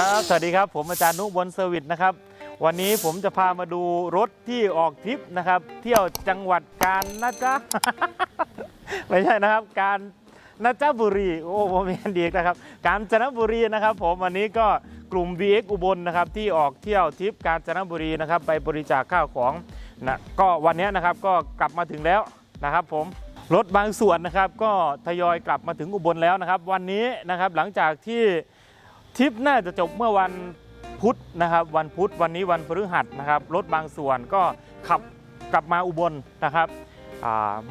ครับสวัสดีครับ ผมอาจารย์นุบนเซอร์วิสนะครับ วันนี้ผมจะพามาดูรถที่ออกทริปนะครับ เที่ยวจังหวัดกาญนะจ๊ะ ไม่ใช่นะครับ การนะจ๊ะบุรี โอ้ผมมีอันดีนะครับ กาญจนบุรีนะครับ ผมวันนี้ก็กลุ่ม VX อุบลนะครับที่ออกเที่ยวทริปกาญจนบุรีนะครับ ไปบริจาคข้าวของนะก็วันนี้นะครับก็กลับมาถึงแล้วนะครับผมรถบางส่วนนะครับ ก็ทยอยกลับมาถึงอุบลแล้วนะครับ วันนี้นะครับหลังจากที่ ทริปน่าจะจบเมื่อวันพุธนะครับวันพุธวันนี้วันพฤหัสนะครับรถบางส่วนก็ขับกลับมาอุบลนะครับ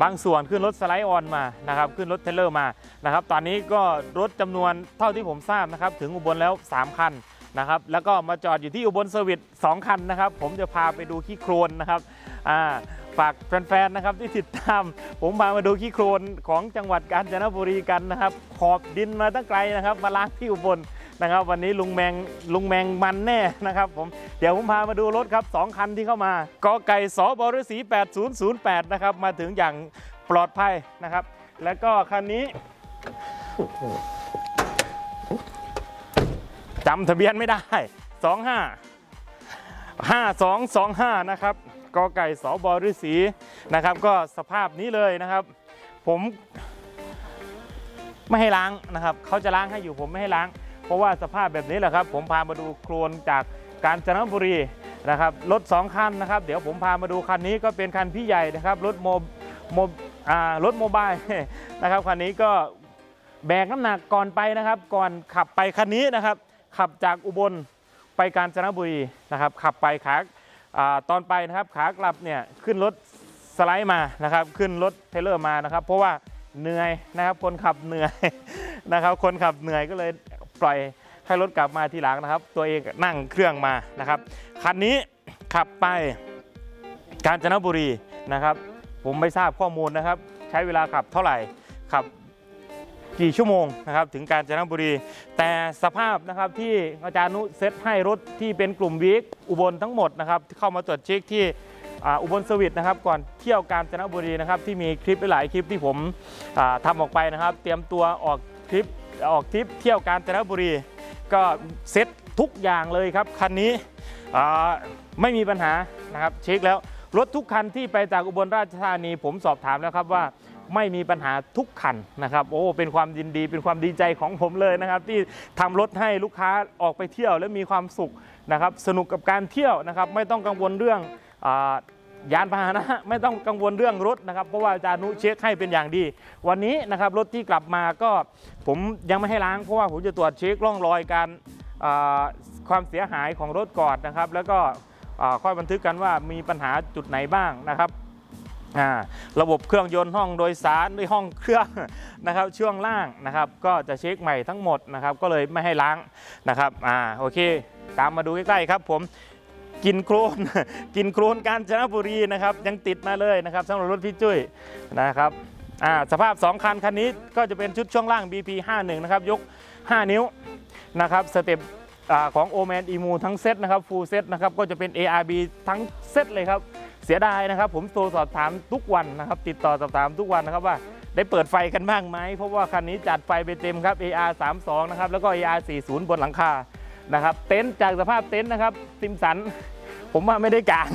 บางส่วนขึ้นรถสไลด์ออนมานะครับขึ้นรถเทเลอร์มานะครับตอนนี้ก็รถจำนวนเท่าที่ผมทราบนะครับถึงอุบลแล้ว 3 คันนะครับแล้วก็มาจอดอยู่ที่อุบลเซอร์วิส2คันนะครับ ผมจะพาไปดูขี้โครนนะครับฝากแฟนๆนะครับที่ติดตาม ผมพามาดูขี้โครนของจังหวัดกาญจนบุรีกันนะครับขอบดินมาตั้งไกลนะครับ มาล้างที่อุบล นะครับ วันนี้ลุงแมงลุงแมงมันแน่นะครับผมเดี๋ยวผมพามาดูรถครับสองคันที่เข้ามากอไก่สบฤษี8008นะครับมาถึงอย่างปลอดภัยนะครับ แล้วก็คันนี้จำทะเบียนไม่ได้ 25 5225 นะครับกอไก่สบฤษีนะครับ ก็สภาพนี้เลยนะครับ ผมไม่ให้ล้างนะครับ เขาจะล้างให้อยู่ผมไม่ให้ล้าง เพราะว่าสภาพแบบนี้แหละครับ ผมพามาดูโครนจากกาญจนบุรีนะครับรถสองคันนะครับ เดี๋ยวผมพามาดูคันนี้ก็เป็นคันพี่ใหญ่นะครับรถโมโมอ่ารถโมบายนะครับคันนี้ก็แบกน้ำหนักก่อนไปนะครับ ก่อนขับไปคันนี้นะครับ ขับจากอุบลไปกาญจนบุรีนะครับ ขับไปขาอ่าตอนไปนะครับขากลับเนี่ยขึ้นรถสไลด์มานะครับ ขึ้นรถเทเลอร์มานะครับ เพราะว่าเหนื่อยนะครับคนขับเหนื่อยนะครับ คนขับเหนื่อยก็เลย ปล่อยให้รถกลับมาทีหลังนะครับ ตัวเองนั่งเครื่องมานะครับคันนี้ขับไปกาญจนบุรีนะครับ ผมไม่ทราบข้อมูลนะครับ ใช้เวลาขับเท่าไหร่ขับกี่ชั่วโมงนะครับถึงกาญจนบุรี แต่สภาพนะครับที่อาจารย์นุเซตให้รถที่เป็นกลุ่มวิกอุบลทั้งหมดนะครับที่เข้ามาตรวจเช็คที่อ,อุบลสวิตนะครับ ก่อนเที่ยวกาญจนบุรีนะครับที่มีคลิปหลายคลิปที่ผมอ่าทำออกไปนะครับ เตรียมตัวออกคลิป ออกทริปเที่ยวกาญจนบุรี ก็เซ็ตทุกอย่างเลยครับ คันนี้ไม่มีปัญหานะครับเช็คแล้วรถทุกคันที่ไปจากอุบลราชธานีผมสอบถามแล้วครับว่าไม่มีปัญหาทุกคันนะครับโอ้เป็นความยินดีเป็นความดีใจของผมเลยนะครับ ที่ทำรถให้ลูกค้าออกไปเที่ยวและมีความสุขนะครับ สนุกกับการเที่ยวนะครับ ไม่ต้องกังวลเรื่องอ ยานพาหนะไม่ต้องกังวลเรื่องรถนะครับเพราะว่าอาจารย์นุเช็คให้เป็นอย่างดี วันนี้นะครับรถที่กลับมาก็ผมยังไม่ให้ล้างเพราะว่าผมจะตรวจเช็คร่องรอยการความเสียหายของรถก่อนนะครับ แล้วก็ค่อยบันทึกกันว่ามีปัญหาจุดไหนบ้างนะครับระบบเครื่องยนต์ห้องโดยสารด้วยห้องเครื่องนะครับช่วงล่างนะครับ ก็จะเช็คใหม่ทั้งหมดนะครับ ก็เลยไม่ให้ล้างนะครับอ่าโอเค ตามมาดูใกล้ๆครับผม กินโครนกินโครนกาญจนบุรีนะครับยังติดมาเลยนะครับสำหรับรถพี่จุ้ยนะครับสภาพ 2 คันคันนี้ก็จะเป็นชุดช่วงล่าง BP 51นะครับยก 5 นิ้วนะครับสเต็ปอ่าของ o m a n e m u ทั้งเซตนะครับฟูลเซตนะครับก็จะเป็น ARB ทั้งเซตเลยครับเสียดายนะครับ ผมโทรสอบถามทุกวันนะครับ ติดต่อสอบถามทุกวันนะครับว่าได้เปิดไฟกันบ้างไหมเพราะว่าคันนี้จัดไฟไปเต็มครับ AR 32นะครับแล้วก็ AR 40บนหลังคานะครับเต็นท์จากสภาพเต็นท์นะครับซิมสัน ผมว่าไม่ได้กาง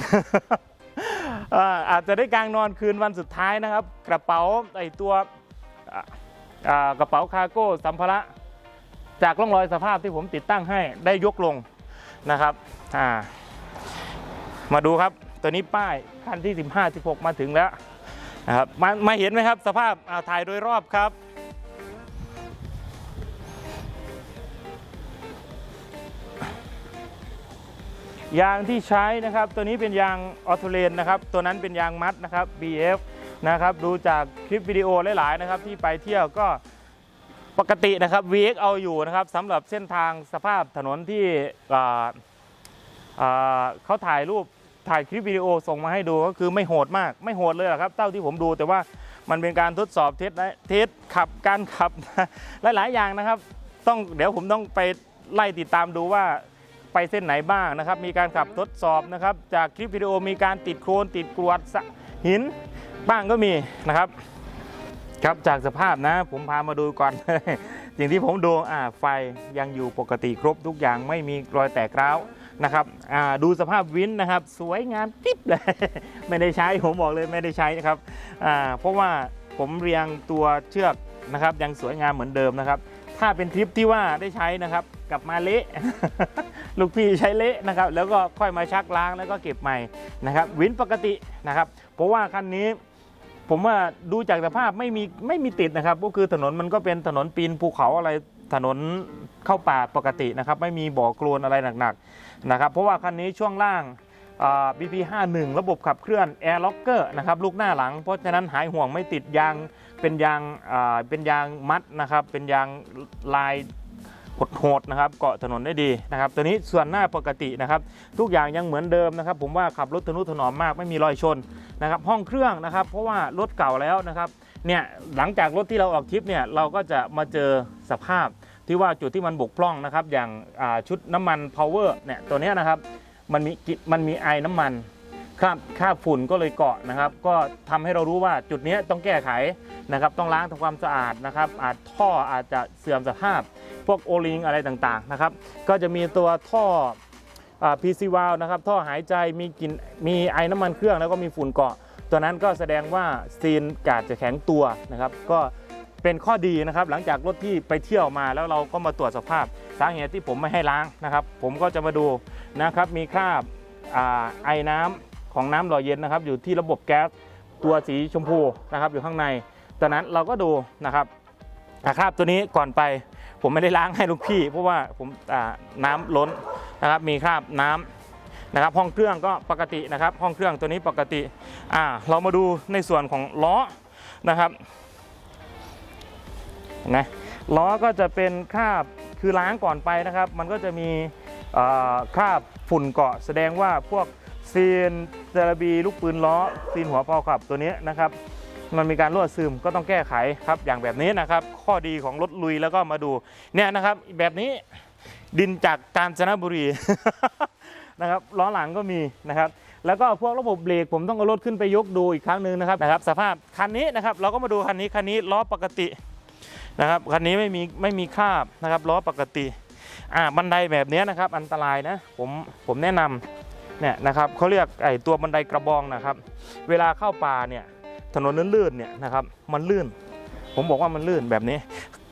อาจจะได้กางนอนคืนวันสุดท้ายนะครับ กระเป๋าไอตัวกระเป๋าคาร์โก้สัมภาระจากร่องรอยสภาพที่ผมติดตั้งให้ได้ยกลงนะครับามาดูครับตัวนี้ป้ายขั้นที่ 15 16 มาถึงแล้วนะครับมามาเห็นไหมครับสภาพาถ่ายโดยรอบครับ ยางที่ใช้นะครับ ตัวนี้เป็นยางออโตเลนนะครับ ตัวนั้นเป็นยางมัดนะครับ BF นะครับ ดูจากคลิปวิดีโอหลาย ๆ นะครับ ที่ไปเที่ยวก็ปกตินะครับ VX เอาอยู่นะครับสำหรับเส้นทางสภาพถนนที่เขาถ่ายรูปถ่ายคลิปวิดีโอส่งมาให้ดูก็คือไม่โหดมากไม่โหดเลยหรอครับเท่าที่ผมดูแต่ว่ามันเป็นการทดสอบเทสนะเทสขับการขับหลาย ๆ อย่างนะครับ ต้องเดี๋ยวผมต้องไปไล่ติดตามดูว่า ไปเส้นไหนบ้างนะครับ มีการขับทดสอบนะครับ จากคลิปวิดีโอมีการติดโครนติดกรวดหินบ้างก็มีนะครับ ครับจากสภาพนะ ผมพามาดูก่อนจสิ่งที่ผมดูอ่าไฟยังอยู่ปกติครบทุกอย่างไม่มีรอยแตกร้าวนะครับอ่าดูสภาพวินนะครับ สวยงามกิ๊บเลย ไม่ได้ใช้ผมบอกเลยไม่ได้ใช้นะครับอ่าเพราะว่าผมเรียงตัวเชือกนะครับ ยังสวยงามเหมือนเดิมนะครับ ถ้าเป็นทริปที่ว่าได้ใช้นะครับกลับมาเละ ลูกพี่ใช้เละนะครับ แล้วก็ค่อยมาชักล้างแล้วก็เก็บใหม่นะครับ วินปกตินะครับ เพราะว่าคันนี้ผมว่าดูจากสภาพไม่มีไม่มีติดนะครับ ก็คือถนนมันก็เป็นถนนปีนภูเขาอะไรถนนเข้าป่าปกตินะครับ ไม่มีบ่อโคลนอะไรหนักๆนะครับ เพราะว่าคันนี้ช่วงล่าง BP51 ระบบขับเคลื่อน Air Locker นะครับลูกหน้าหลัง เพราะฉะนั้นหายห่วงไม่ติดยางเป็นยางเป็นยางมัดนะครับเป็นยางลายโหดๆนะครับเกาะถนนได้ดีนะครับตัวนี้ส่วนหน้าปกตินะครับ ทุกอย่างยังเหมือนเดิมนะครับ ผมว่าขับรถทนุถนอมมากไม่มีรอยชนนะครับ ห้องเครื่องนะครับ เพราะว่ารถเก่าแล้วนะครับเนี่ยหลังจากรถที่เราออกทริปเนี่ยเราก็จะมาเจอสภาพที่ว่าจุดที่มันบกพร่องนะครับ อย่างชุดน้ำมัน power เนี่ยตัวนี้นะครับ มันมีกิมันมีไอน้ำมันค่าค่าบฝุ่นก็เลยเกาะนะครับ ก็ทำให้เรารู้ว่าจุดนี้ต้องแก้ไขนะครับ ต้องล้างทำความสะอาดนะครับ อาจท่ออาจจะเสื่อมสภาพ พวกโอลิงอะไรต่างๆนะครับ ก็จะมีตัวท่อพีซีวาลนะครับ ท่อหายใจมีกลิ่นมีไอน้ำมันเครื่องแล้วก็มีฝุ่นเกาะ ตัวนั้นก็แสดงว่าซีนกาดจะแข็งตัวนะครับ ก็เป็นข้อดีนะครับ หลังจากรถที่ไปเที่ยวมาแล้วเราก็มาตรวจสภาพ สาเหตุที่ผมไม่ให้ล้างนะครับ ผมก็จะมาดูนะครับมีคราบอไอน้ำของน้ำหล่อเย็นนะครับ อยู่ที่ระบบแก๊สตัวสีชมพูนะครับ อยู่ข้างในตอนนั้นเราก็ดูนะครับคราบตัวนี้ก่อนไป ผมไม่ได้ล้างให้ลูกพี่ เพราะว่าผมน้ำล้นนะครับ มีคราบน้ำนะครับ ห้องเครื่องก็ปกตินะครับ ห้องเครื่องตัวนี้ปกติอ่าเรามาดูในส่วนของล้อนะครับนะล้อก็จะเป็นคราบ คือล้างก่อนไปนะครับ มันก็จะมีคราบฝุ่นเกาะ แสดงว่าพวกซีนเซราบีลูกปืนล้อซีนหัวเผาขับตัวนี้นะครับมันมีการรั่วซึมก็ต้องแก้ไขครับอย่างแบบนี้นะครับ ข้อดีของรถลุยแล้วก็มาดูเนี่ยนะครับ แบบนี้ดินจากกาญจนบุรีนะครับล้อหลังก็มีนะครับ แล้วก็พวกระบบเบรกผมต้องเอารถขึ้นไปยกดูอีกครั้งหนึ่งนะครับนะครับ สภาพคันนี้นะครับ เราก็มาดูคันนี้คันนี้ล้อปกติ นะครับคันนี้ไม่มีไม่มีคาบนะครับล้อปกติอ่าบันไดแบบนี้นะครับอันตรายนะผมผมแนะนำเนี่ยนะครับเขาเรียกไอตัวบันไดกระบองนะครับ เวลาเข้าป่าเนี่ยถนนลื่นๆเนี่ยนะครับมันลื่น ผมบอกว่ามันลื่นแบบนี้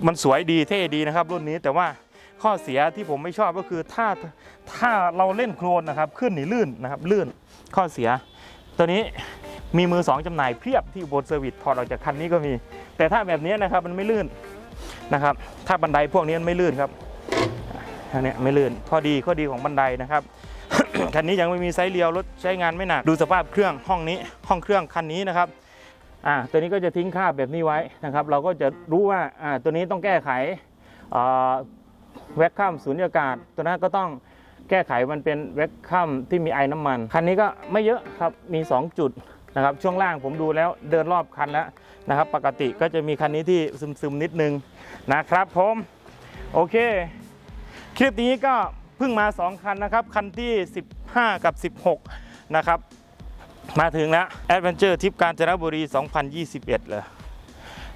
มันสวยดีเท่ดีนะครับ รุ่นนี้แต่ว่าข้อเสียที่ผมไม่ชอบก็คือถ้าถ้าเราเล่นโครนนะครับ ขึ้นนี่ลื่นนะครับลื่นข้อเสีย ตัวนี้มีมือสองจำหน่ายเพียบที่บนเซอร์วิสถอดออกจากคันนี้ก็มี แต่ถ้าแบบนี้นะครับมันไม่ลื่นนะครับ ถ้าบันไดพวกนี้มันไม่ลื่นครับอันนี้ไม่ลื่นข้อดีข้อดีของบันไดนะครับคันนี้ยังไม่มีไซส์เรียวรถใช้งานไม่หนักดูสภาพเครื่องห้องนี้ห้องเครื่องคันนี้นะครับอ่าตัวนี้ก็จะทิ้งคราบแบบนี้ไว้นะครับ เราก็จะรู้ว่าอ่าตัวนี้ต้องแก้ไขแวคคัมสูญญากาศ ตัวนั้นก็ต้องแก้ไขมันเป็นแวคคัมที่มีไอน้ำมัน คันนี้ก็ไม่เยอะครับมี 2 จุด นะครับช่วงล่างผมดูแล้วเดินรอบคันแล้วนะครับ ปกติก็จะมีคันนี้ที่ซึมๆนิดนึงนะครับผมโอเค คลิปนี้ก็เพิ่งมา 2 คันนะครับ คันที่ 15 กับ 16 นะครับ มาถึงแล้ว Adventure ทริปกาญจนบุรี 2021 เลย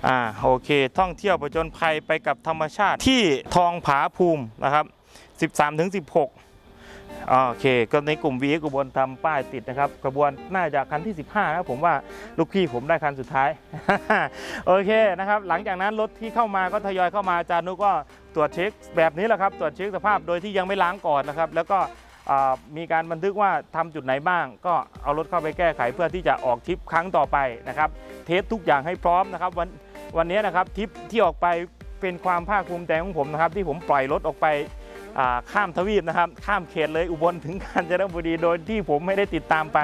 อ่าโอเค ท่องเที่ยวประจนภัยไปกับธรรมชาติที่ทองผาภูมินะครับ 13ถึง16 โอเค ก็ในกลุ่ม v ีกบวนทำป้ายติดนะครับกระบวนน่าจะคันที่ 15นะครับผมว่าลูกพี่ผมได้คันสุดท้าย โอเคนะครับ หลังจากนั้นรถที่เข้ามาก็ทยอยเข้ามาอาจารย์นุก็ตรวจเช็คแบบนี้แหละครับ ตรวจเช็คสภาพโดยที่ยังไม่ล้างก่อนนะครับ แล้วก็มีการบันทึกว่าทำจุดไหนบ้าง ก็เอารถเข้าไปแก้ไขเพื่อที่จะออกทริปครั้งต่อไปนะครับ เทสทุกอย่างให้พร้อมนะครับวันวันนี้นะครับทริปที่ออกไปเป็นความภาคภูมิใจของผมนะครับที่ผมปล่อยรถออกไป ข้ามทวีปนะครับ ข้ามเขตเลยอุบลถึงกาญจนบุรีโดยที่ผมไม่ได้ติดตามไป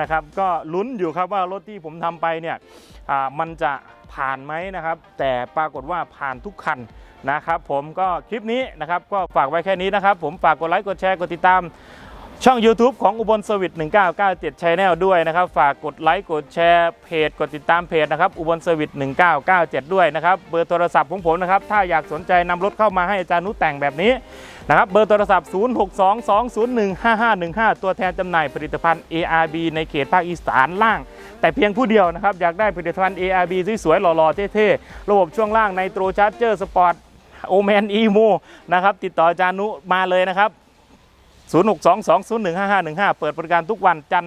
นะครับ ก็ลุ้นอยู่ครับว่ารถที่ผมทำไปเนี่ยมันจะผ่านไหมนะครับ แต่ปรากฏว่าผ่านทุกคันนะครับ ผมก็คลิปนี้นะครับ ก็ฝากไว้แค่นี้นะครับ ผมฝากกดไลค์กดแชร์กดติดตามช่อง YouTube ของอุบลสวิต1997 Channel ด้วยนะครับ ฝากกดไลค์กดแชร์เพจกดติดตามเพจนะครับอุบลสวิต1997 ด้วยนะครับ เบอร์โทรศัพท์ของผมนะครับ ถ้าอยากสนใจนำรถเข้ามาให้อาจารย์นุแต่งแบบนี้ นะครับเบอร์โทรศัพท์ 0622015515 ตัวแทนจำหน่ายผลิตภัณฑ์ ARB ในเขตภาคอีสานล่าง แต่เพียงผู้เดียวนะครับ อยากได้ผลิตภัณฑ์ ARB สวยๆหล่อๆเท่ๆ ระบบช่วงล่างในโตรชาร์เจอร์สปอร์ตโอแมนอีโมนะครับ ติดต่อจานุมาเลยนะครับ 0622015515 เปิดบริการทุกวันจัน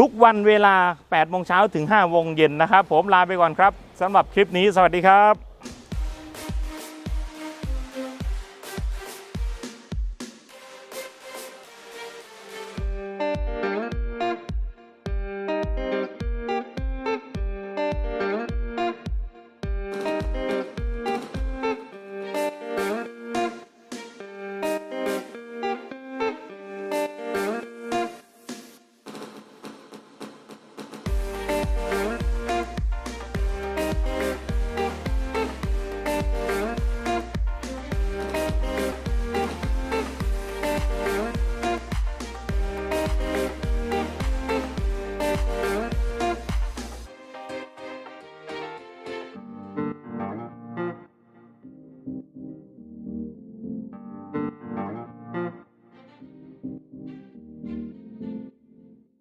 ทุกวันเวลา8โมงเช้าถึง5โมงเย็นนะครับ ผมลาไปก่อนครับสำหรับคลิปนี้สวัสดีครับ